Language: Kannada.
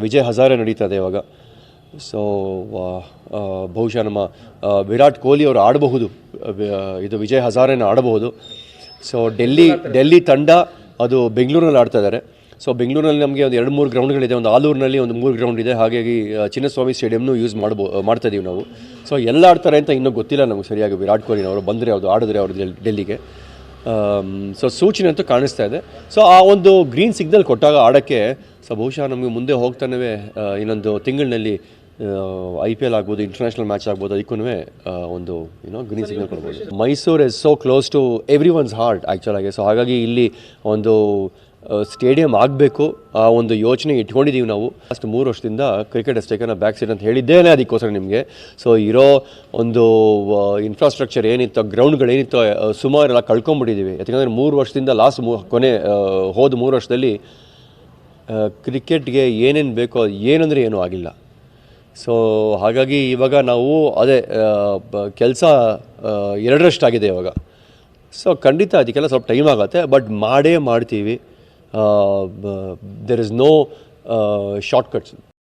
ವಿಜಯ್ ಹಜಾರೆ ನಡೀತದೆ ಇವಾಗ. ಸೊ ಬಹುಶಃ ನಮ್ಮ ವಿರಾಟ್ ಕೊಹ್ಲಿ ಅವರು ಆಡಬಹುದು. ಇದು ವಿಜಯ್ ಹಜಾರೆನ ಆಡಬಹುದು. ಸೊ ಡೆಲ್ಲಿ ಡೆಲ್ಲಿ ತಂಡ ಅದು ಬೆಂಗಳೂರಲ್ಲಿ ಆಡ್ತಾ ಇದ್ದಾರೆ ಸೊ ಬೆಂಗಳೂರಲ್ಲಿ ನಮಗೆ ಒಂದು ಎರಡು ಮೂರು ಗ್ರೌಂಡ್ಗಳಿದೆ ಒಂದು ಆಲೂರಿನಲ್ಲಿ ಒಂದು ಮೂರು ಗ್ರೌಂಡ್ ಇದೆ. ಹಾಗಾಗಿ ಚಿನ್ನಸ್ವಾಮಿ ಸ್ಟೇಡಿಯಂನು ಯೂಸ್ ಮಾಡ್ಬೋ, ಮಾಡ್ತಾ ಇದೀವಿ ನಾವು. ಸೊ ಎಲ್ಲ ಆಡ್ತಾರೆ ಅಂತ ಇನ್ನೂ ಗೊತ್ತಿಲ್ಲ ನಮಗೆ ಸರಿಯಾಗಿ ವಿರಾಟ್ ಕೊಹ್ಲಿನವರು ಬಂದರೆ ಅವರು ಆಡಿದ್ರೆ ಅವರು ಡೆಲ್- ಡೆಲ್ಲಿಗೆ. ಸೊ ಸೂಚನೆ ಅಂತೂ ಕಾಣಿಸ್ತಾ ಇದೆ. ಸೊ ಆ ಒಂದು ಗ್ರೀನ್ ಸಿಗ್ನಲ್ ಕೊಟ್ಟಾಗ ಆಡೋಕ್ಕೆ ಸೊ ಬಹುಶಃ ನಮಗೆ ಮುಂದೆ ಹೋಗ್ತಾನೆ ಇನ್ನೊಂದು ತಿಂಗಳಿನಲ್ಲಿ ಐ ಪಿ ಎಲ್ ಆಗ್ಬೋದು ಇಂಟರ್ನ್ಯಾಷನಲ್ ಮ್ಯಾಚ್ ಆಗ್ಬೋದು ಅದಕ್ಕೂ ಒಂದು ಏನೋ ಗ್ರೀನ್ ಸಿಗ್ನಲ್ ಕೊಡ್ಬೋದು. Mysuru is so close to everyone's heart ಆ್ಯಕ್ಚುಲಾಗಿ so ಹಾಗಾಗಿ ಇಲ್ಲಿ ಒಂದು ಸ್ಟೇಡಿಯಂ ಆಗಬೇಕು ಆ ಒಂದು ಯೋಚನೆ ಇಟ್ಕೊಂಡಿದ್ದೀವಿ ನಾವು. ಫಸ್ಟ್ ಮೂರು ವರ್ಷದಿಂದ ಕ್ರಿಕೆಟ್ ಅಷ್ಟೇಕನ ಬ್ಯಾಕ್ ಸೈಡ್ ಅಂತ ಹೇಳಿದ್ದೇನೆ ಅದಕ್ಕೋಸ್ಕರ ನಿಮಗೆ. ಸೊ ಇರೋ ಒಂದು ಇನ್ಫ್ರಾಸ್ಟ್ರಕ್ಚರ್ ಏನಿತ್ತು ಗ್ರೌಂಡ್ಗಳೇನಿತ್ತು ಸುಮಾರೆಲ್ಲ ಕಳ್ಕೊಂಬಿಟ್ಟಿದ್ದೀವಿ ಯಾಕಂದರೆ ಮೂರು ವರ್ಷದಿಂದ ಲಾಸ್ಟ್ ಮೂ, ಕೊನೆ ಹೋದ ಮೂರು ವರ್ಷದಲ್ಲಿ ಕ್ರಿಕೆಟ್ಗೆ ಏನೇನು ಬೇಕೋ, ಏನಂದರೆ ಏನೂ ಆಗಿಲ್ಲ. ಸೊ ಹಾಗಾಗಿ ಇವಾಗ ನಾವು ಅದೇ ಕೆಲಸ ಎರಡರಷ್ಟಾಗಿದೆ ಇವಾಗ. ಸೊ ಖಂಡಿತ ಅದಕ್ಕೆಲ್ಲ ಸ್ವಲ್ಪ ಟೈಮ್ ಆಗುತ್ತೆ ಬಟ್ ಮಾಡೇ ಮಾಡ್ತೀವಿ. Uh, uh, there is no uh, shortcuts.